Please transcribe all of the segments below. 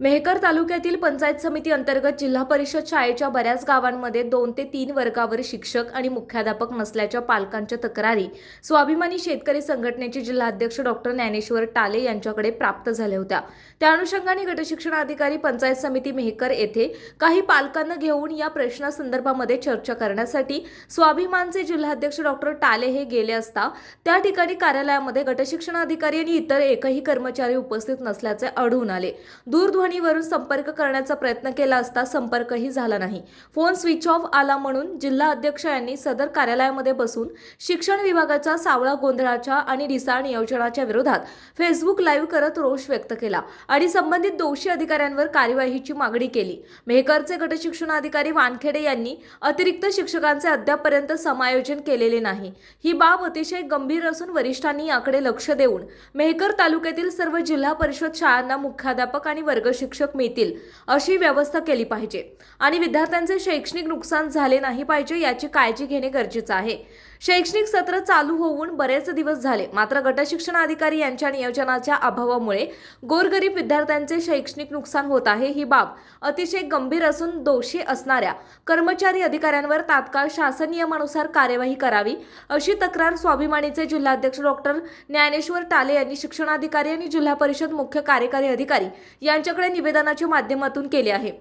मेहकर तालुक्यातील पंचायत समिती अंतर्गत जिल्हा परिषद शाळेच्या बऱ्याच गावांमध्ये दोन ते तीन वर्गावर शिक्षक आणि मुख्याध्यापक नसल्याच्या पालकांच्या तक्रारी स्वाभिमानी शेतकरी संघटनेचे जिल्हाध्यक्ष डॉक्टर ज्ञानेश्वर टाले यांच्याकडे प्राप्त झाल्या होत्या. त्या अनुषंगाने गटशिक्षण अधिकारी पंचायत समिती मेहकर येथे काही पालकांना घेऊन या प्रश्नासंदर्भामध्ये चर्चा करण्यासाठी स्वाभिमानचे जिल्हाध्यक्ष डॉक्टर टाले हे गेले असता त्या ठिकाणी कार्यालयामध्ये गटशिक्षण अधिकारी आणि इतर एकही कर्मचारी उपस्थित नसल्याचे आढळून आले. दूरध्वनी दूरध्वनीवरून संपर्क करण्याचा प्रयत्न केला असता संपर्कही झाला नाही. फोन स्विच ऑफ आला म्हणून जिल्हा अध्यक्ष यांनी सदर कार्यालयामध्ये बसून शिक्षण विभागाच्या सावळा गोंधळाच्या आणि ढिसाळ नियोजनाच्या विरोधात फेसबुक लाईव्ह करत रोष व्यक्त केला आणि संबंधित दोषी अधिकाऱ्यांवर कार्यवाहीची मागणी केली. मेहकरचे गटशिक्षण अधिकारी वानखेडे यांनी अतिरिक्त शिक्षकांचे अद्यापपर्यंत समायोजन केलेले नाही. ही बाब अतिशय गंभीर असून वरिष्ठांनी याकडे लक्ष देऊन मेहकर तालुक्यातील सर्व जिल्हा परिषद शाळांना मुख्याध्यापक आणि वर्ग शिक्षक मिळतील अशी व्यवस्था केली पाहिजे. आणि विद्यार्थ्यांचे शैक्षणिक नुकसान झाले नाही पाहिजे याची काळजी घेणे गरजेचं आहे. शैक्षणिक सत्र चालू होऊन बरेच दिवस झाले. मात्र गटशिक्षण अधिकारी यांच्या नियोजनाच्या अभावामुळे गोरगरीब विद्यार्थ्यांचे शैक्षणिक नुकसान होत आहे ही बाब अतिशय गंभीर असून दोषी असणाऱ्या कर्मचारी अधिकाऱ्यांवर तात्काळ शासन नियमानुसार कार्यवाही करावी अशी तक्रार स्वाभिमानीचे जिल्हाध्यक्ष डॉक्टर ज्ञानेश्वर टाले यांनी शिक्षणाधिकारी आणि जिल्हा परिषद मुख्य कार्यकारी अधिकारी यांच्याकडे निवेदनाच्या माध्यमातून केले आहे.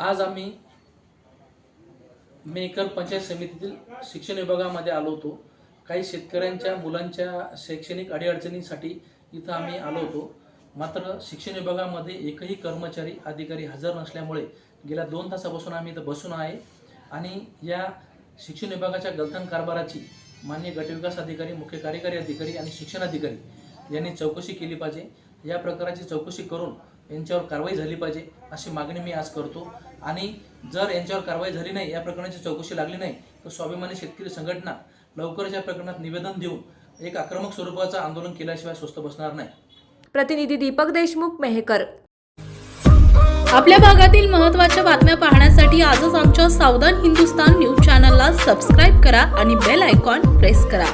आज आम्ही मी एकर पंचायत समितीतील शिक्षण विभागामध्ये आलो होतो. काही शेतकऱ्यांच्या मुलांच्या शैक्षणिक अडीअडचणींसाठी इथं आम्ही आलो होतो. मात्र शिक्षण विभागामध्ये एकही कर्मचारी अधिकारी हजर नसल्यामुळे गेल्या दोन तासापासून आम्ही इथं बसून आहे आणि या शिक्षण विभागाच्या गलथान कारभाराची मान्य गटविकास अधिकारी मुख्य कार्यकारी अधिकारी आणि शिक्षण अधिकारी यांनी चौकशी केली पाहिजे. या प्रकाराची चौकशी करून यांच्यावर कारवाई झाली पाहिजे अशी मागणी मी आज करतो. आणि जर यांच्यावर कारवाई झाली नाही या प्रकरणाची चौकशी लागली नाही तर स्वाभिमानी शेतकरी संघटना लवकरच या प्रकरणात निवेदन देऊन एक आक्रमक स्वरूपाचं आंदोलन केल्याशिवाय स्वस्त बसणार नाही. प्रतिनिधी दीपक देशमुख मेहकर. आपल्या भागातील महत्त्वाच्या बातम्या पाहण्यासाठी आजच आमच्या सावधान हिंदुस्तान न्यूज चॅनलला सबस्क्राईब करा आणि बेल आयकॉन प्रेस करा.